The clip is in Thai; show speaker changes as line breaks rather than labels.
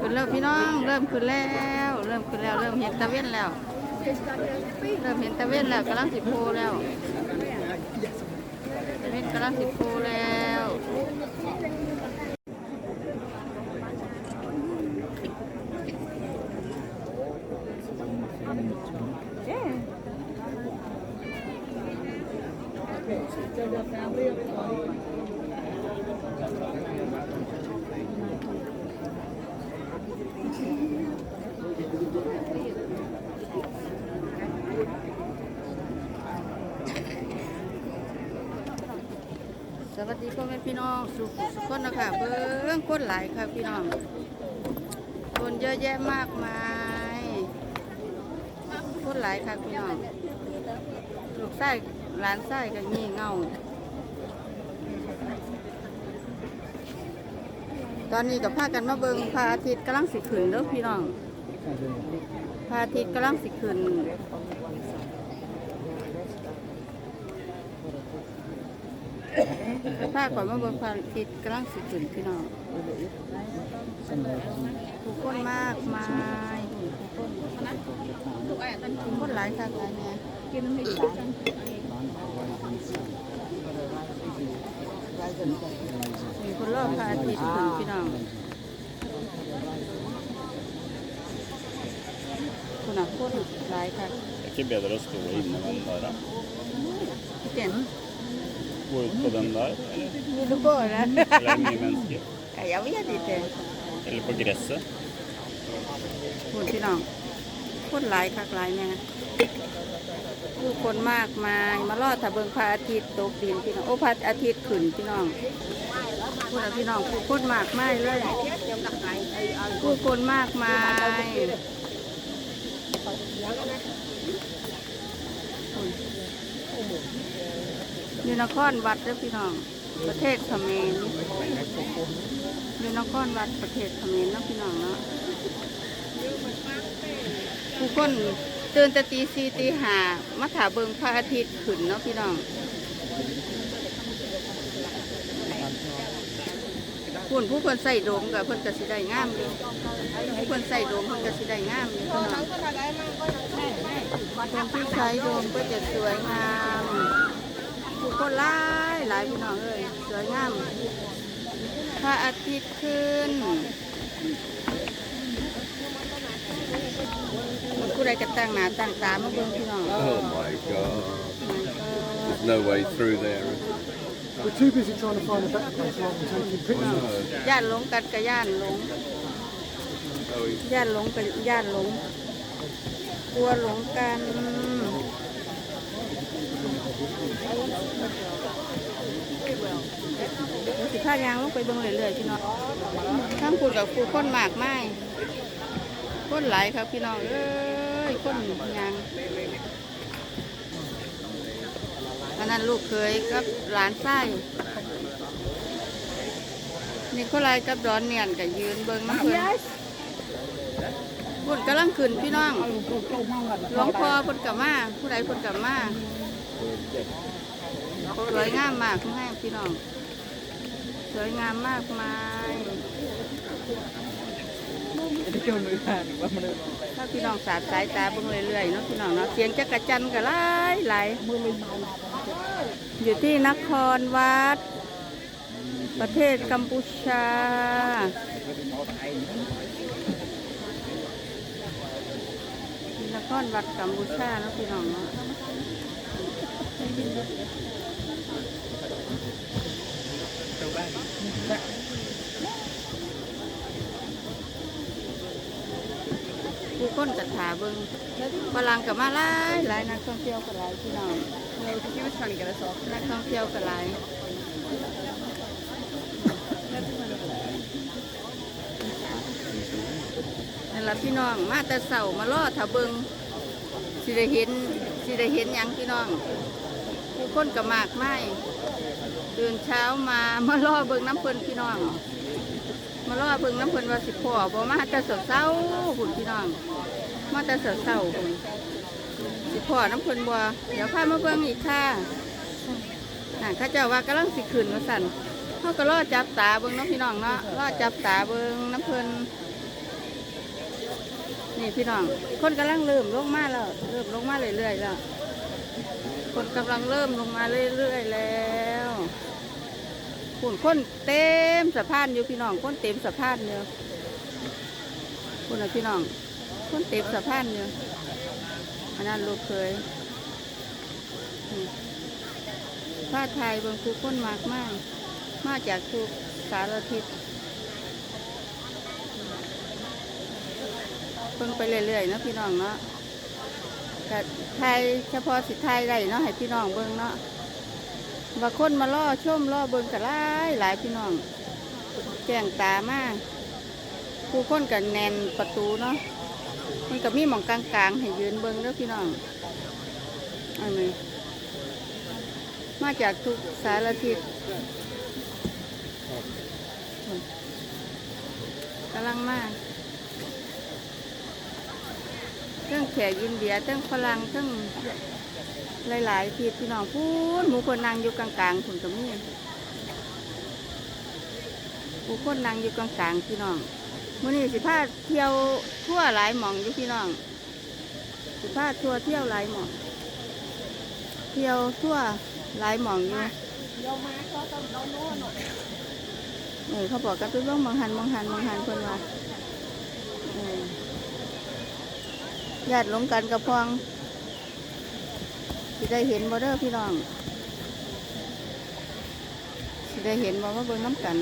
ขึ้นแล้วพี่น้อง เริ่มขึ้นแล้ว เริ่มขึ้นแล้ว เริ่มเห็นตะเวนแล้ว เริ่มเห็นตะเวนแล้วกำลังสิโพแล้วตะเวนกำลังสิโพแล้ว สวัสดีพ่อแม่พี่น้องสุขสุขคนนะคะเบิ้องคนหลายค่ะพี่น้อง คนเยอะแยะมากมายคนหลายค่ะพี่น้องลูกไส้หลานไส้ก็งี่เง่าตอนนี้กับพากันมาเบิงพระอาทิตย์กำลังสิขึ้นเด้อพี่น้องพระอาทิตย์กำลังสิขึ้น ถ้าก่อนมาเบิ่งความคิดกำลังสิขึ้นพี่น้องผู้คนมากมายผู้คนผู้คนหลายค่ะหลายแน่กินไม่ได้มีคนรอบพระอาทิตย์ขึ้นพี่น้องคุณน่ะคนหลายค่ะ
Det är inte bättre att stå inne med den ut på den där.
มีลูกโบ้นะ
Eller är det mer mänskligt?
ไก่เอาไว้ดีเจ๋ง
Eller på grässet.
พูดพี่น้องคนหลายคักหลายแน่ผู้คนมากมายมาลอดถ้าเบิ่งพระอาทิตย์ตกดินพี่น้องโอ้พระอาทิตย์ขึ้นพี่น้องพูดแล้วพี่น้องผู้คนมากมายเลยผู้คนมากมาย อยู่นครวัดเด้อพี่น้อง ประเทศเขมรอยู่นครวัดประเทศเขมรเนาะพี่น้องเนาะผู้คนตื่นแต่ตีสี่ตีห้ามาถาเบิงพระอาทิตย์ขึ้นเนาะพี่น้องคุณผู้คนใส่โดมกับเพิ่นกสิได้งามอยู่ผู้คนใส่โดมเพิ่นกสิได้งามอยู่พี่น้องคนที่ใช้โดมก็จะสวยงาม คนหลายหลายพี่น้องเอ้ยสวยงามพระอาทิตย์ขึ้นผู้ใดก็ตั้งหน้าตั้งตามาเบิ่งพี่น้อง
Oh my god. There's no way through there. is there?
We're too busy trying to find a better place rather than taking pictures.
ย่านหลงกันกับย่านหลง
Oh, he-
ย่านหลงกับย่านหลงกลัวหลงกัน สิพายางลงไปเบิ่งเรื่อยๆพี่น้องทั้งพูดกับครูคนมากไม้คนหลายครับพี่น้อง เอ้ยคนยางอันนั้นลูกเคยกับหลานไส้นี่เขาไล่กับดอนเนียนกับยืนเบิ่งน้ำเพิ่นพุ่นกำลังขึ้นพี่น้องหลวงพ่อพุ่นกับมาผู้ใดพุ่นกับมา สวยงามมากคุณให้พี่น้อง สวยงามมากมายถ้าพี่น้องสาดสายตาเบิ่งเรื่อยๆเนาะพี่น้องเนาะเสียงจักระจันก็หลายหลายอยู่ที่นครวัด ประเทศกัมพูชานครวัดกัมพูชาเนาะพี่น้องเนาะ ผู้คนกระถาเบิงฝรั่งกับมาหลายหลายนักท่องเที่ยวกับหลายพี่น้องนักท่องเที่ยวกับหลายนั่นละพี่น้องมาแต่เสามาล่อถ้าเบิงสิได้เห็นสิได้เห็นหยังพี่น้องผู้ คนกับมากไม่ตื่นเช้ามา มาล่อเบิงน้ำเพิ่นพี่น้อง มาล่อเบิงน้ำเพิ่นว่าสิพ่อบ่มาแต่เสาเศร้าๆหุ่นพี่น้อง มาแต่เสาเศร้าๆหุ่นสิพ่อน้ำเพิ่นบัวเดี๋ยวพามาเบิ่งอีกค่ะน่ะข้าเจ้าว่ากำลังสิขึ้นมาสั่นเขาก็ล่อจับตาเบิ่งน้องพี่น้องเนาะล่อจับตาเบิ่งน้ำเพิ่นนี่พี่น้อง คนกำลังเริ่มลงมาแล้ว เริ่มลงมาเรื่อยๆแล้ว คนกำลังเริ่มลงมาเรื่อยๆแล้วคนค้นเต็มสะพานอยู่พี่น้องค้นเต็มสะพานอยู่คนนะพี่น้องค้นเต็มสะพานอยู่อันนั้นลูกเคยผ้าไทยบางคูค้นมากมาก มาจากทุกสารทิศเพิ่งไปเรื่อยๆนะพี่น้องเนาะ แต่ไทยเฉพาะสิไทยได้เนาะให้พี่น้องเบิ่งเนาะว่าคนมาล่อชมล่อเบิ่งกันหลายหลายพี่น้องแจ้งตามากผู้คนกันแนนประตูเนาะมันก็มีหมองกลางๆให้ยืนเบิ่งเด้อพี่น้องอันนี้มาจากทุกสารทิศกำลังมาเรื่องแขกอินเดียเรื่องฝรั่งเรื่องหลายๆทีพี่น้องพูดหมูคนนั่งอยู่กลางๆคุณกับมีหมูคนนั่งอยู่กลางๆพี่น้องมื้อนี้สิพาเที่ยวทั่วหลายหม่องอยู่พี่น้อง สิพาทัวเที่ยวหลายหม่อง เที่ยวทั่วหลายหม่องอยู่เออเขาบอกกันไปเรื่องมองหันมองหันมองหันคนว่าเออ ญาติหลงกันกับพองสิได้เห็นบ่เด้อพี่น้องสิได้เห็นบ่ว่าเบิ่งน้ำกัน